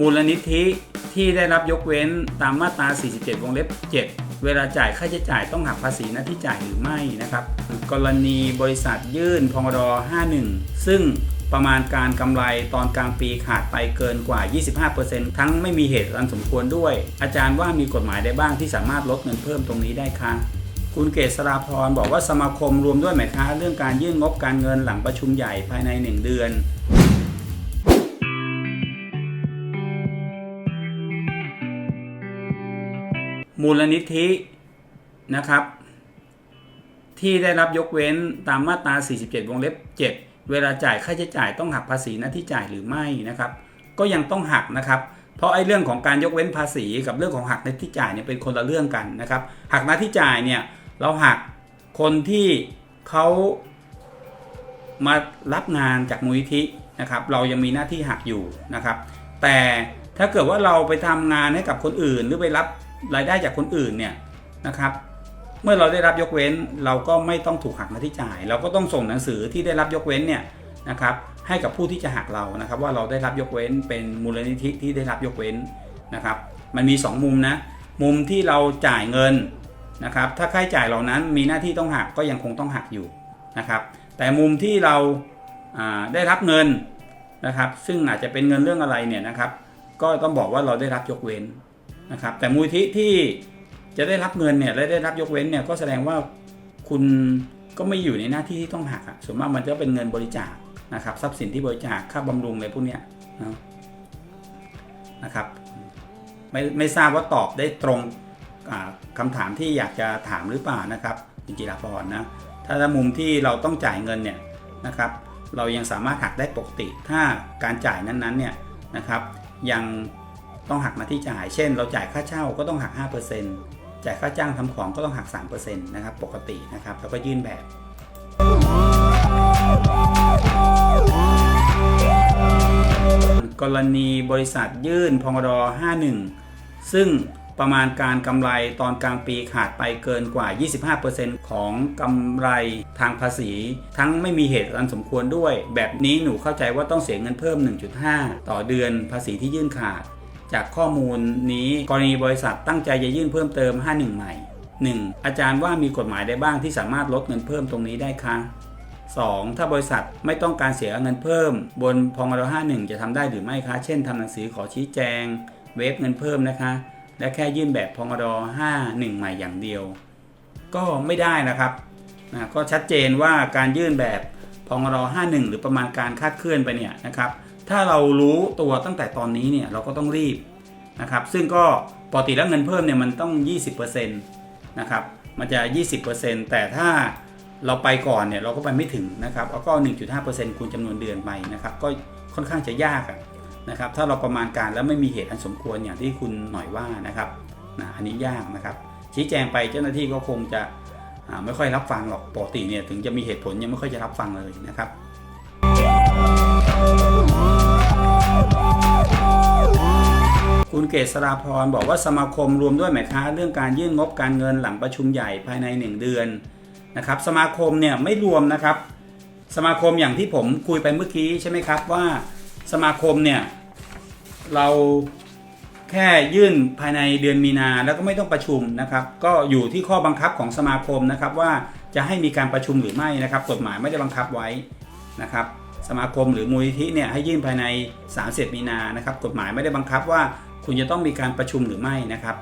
มูลนิธิที่ได้รับยกเว้นตามมาตรา 47 วงเล็บ 7 เวลาจ่ายค่าใช้จ่ายต้องหักภาษีหน้าที่จ่ายหรือไม่นะครับ กรณีบริษัทยื่นพงด51 ซึ่งประมาณการกำไรตอนกลางปีขาดไปเกินกว่า 25%ทั้งไม่มีเหตุอันสมควรด้วย อาจารย์ว่ามีกฎหมายใดบ้างที่สามารถลดเงินเพิ่มตรงนี้ได้คะคุณเกษราพรบอกว่าสมาคมรวมด้วยไหมคะเรื่องการยื่นงบการเงินหลังประชุมใหญ่ภายใน 1 เดือน มูลนิธินะครับ ที่ได้รับยกเว้นตามมาตรา 47 วงเล็บ 7 เวลาจ่ายค่าใช้จ่ายต้องหักภาษีหน้าที่จ่ายหรือไม่นะครับ ก็ยังต้องหักนะครับ เพราะไอ้เรื่องของการยกเว้นภาษีกับเรื่องของหักหน้าที่จ่ายเนี่ยเป็นคนละเรื่องกันนะครับ หักหน้าที่จ่ายเนี่ยเราหักคนที่เขามารับงานจากมูลนิธินะครับ เรายังมีหน้าที่หักอยู่นะครับ แต่ถ้าเกิดว่าเราไปทำงานให้กับคนอื่น หรือไปรับ รายได้จากคนอื่นเนี่ยนะครับ เมื่อเราได้รับยกเว้นเราก็ไม่ต้องถูกหักหน้าที่จ่าย เราก็ต้องส่งหนังสือที่ได้รับยกเว้นเนี่ยนะครับให้กับผู้ที่จะหักเรานะครับ ว่าเราได้รับยกเว้นเป็นมูลนิธิที่ได้รับยกเว้นนะครับ มันมี 2 มุมนะมุมที่เราจ่ายเงินนะครับ ถ้าค่าใช้จ่ายเหล่านั้นมีหน้าที่ต้องหักก็ยังคงต้องหักอยู่นะครับ แต่มุมที่เราาได้รับเงินนะครับ ซึ่งอาจจะเป็นเงินเรื่องอะไรเนี่ยนะครับ ก็ต้องบอกว่าเราได้รับยกเว้น นะครับแต่มูลที่ที่จะได้รับเงินเนี่ยและได้รับยกเว้นเนี่ยก็แสดงว่าคุณก็ไม่อยู่ในหน้าที่ที่ต้องหักอะส่วนมากมันจะเป็นเงินบริจาคนะครับทรัพย์สินที่บริจาคค่าบำรุงอะไรพวกเนี้ยนะนะครับไม่ไม่ทราบว่าตอบได้ตรงอ่าคำถามที่อยากจะถามหรือเปล่านะครับคุณจิราพรนะถ้ามุมที่เราต้องจ่ายเงินเนี่ยนะครับ เรายังสามารถหักได้ปกติ ถ้าการจ่ายนั้นๆเนี่ยนะครับยัง ต้องหักมาที่จ่าย เช่น เราจ่ายค่าเช่าก็ต้องหัก 5%จ่ายค่าจ้างทำของก็ต้องหัก 3%นะครับ ปกตินะครับ แล้วก็ยื่นแบบกรณีบริษัทยื่นพงด51 ซึ่งประมาณการกำไรตอนกลางปีขาดไปเกินกว่า 25%ของกำไรทางภาษี ทั้งไม่มีเหตุอันสมควรด้วย แบบนี้หนูเข้าใจว่าต้องเสียเงินเพิ่ม 1.5 ต่อเดือนภาษีที่ยื่นขาด จากข้อมูลนี้กรณีบริษัทตั้งใจจะยื่นเพิ่มเติม 51 ใหม่ 1. อาจารย์ว่ามีกฎหมายได้บ้างที่สามารถลดเงินเพิ่มตรงนี้ได้คะ 2. ถ้าบริษัทไม่ต้องการเสียเงินเพิ่ม บนพงร51 จะทำได้หรือไม่คะ เช่นทำหนังสือขอชี้แจง เวฟเงินเพิ่มนะคะ และแค่ยื่นแบบพงร51 ใหม่อย่างเดียว ก็ไม่ได้นะครับนะก็ชัดเจนว่าการยื่นแบบพงร51 หรือประมาณการคาดเคลื่อนไปเนี่ยนะครับ ถ้าเรารู้ตัวตั้งแต่ตอนนี้เนี่ยเราก็ต้องรีบนะครับ ซึ่งก็ปกติแล้วเงินเพิ่มเนี่ยมันต้อง 20%นะครับ มันจะ 20%แต่ถ้าเราไปก่อนเนี่ยเราก็ไปไม่ถึงนะครับแล้วก็ 1.5%คูณจำนวนเดือนไปนะครับ ก็ค่อนข้างจะยากนะครับ ถ้าเราประมาณการแล้วไม่มีเหตุอันสมควรอย่างที่คุณหน่อยว่านะครับนะอันนี้ยากนะครับ ชี้แจงไปเจ้าหน้าที่ก็คงจะไม่ค่อยรับฟังหรอกปกติเนี่ยถึงจะมีเหตุผลยังไม่ค่อยจะรับฟังเลยนะครับ คุณเกษราพรบอกว่าสมาคมรวมด้วยไหมคะเรื่องการยื่นงบการเงินหลังประชุมใหญ่ภายใน 1 เดือนนะครับสมาคมเนี่ยไม่รวมนะครับ สมาคมอย่างที่ผมคุยไปเมื่อกี้ใช่ไหมครับว่าสมาคมเนี่ยเราแค่ยื่นภายในเดือนมีนาแล้วก็ไม่ต้องประชุมนะครับ ก็อยู่ที่ข้อบังคับของสมาคมนะครับ ว่าจะให้มีการประชุมหรือไม่นะครับ กฎหมายไม่ได้บังคับไว้นะครับ สมาคมหรือมูลนิธิเนี่ยให้ยื่นภายใน30มีนานะครับ กฎหมายไม่ได้บังคับว่า คุณจะต้องมีการประชุมหรือไม่นะครับ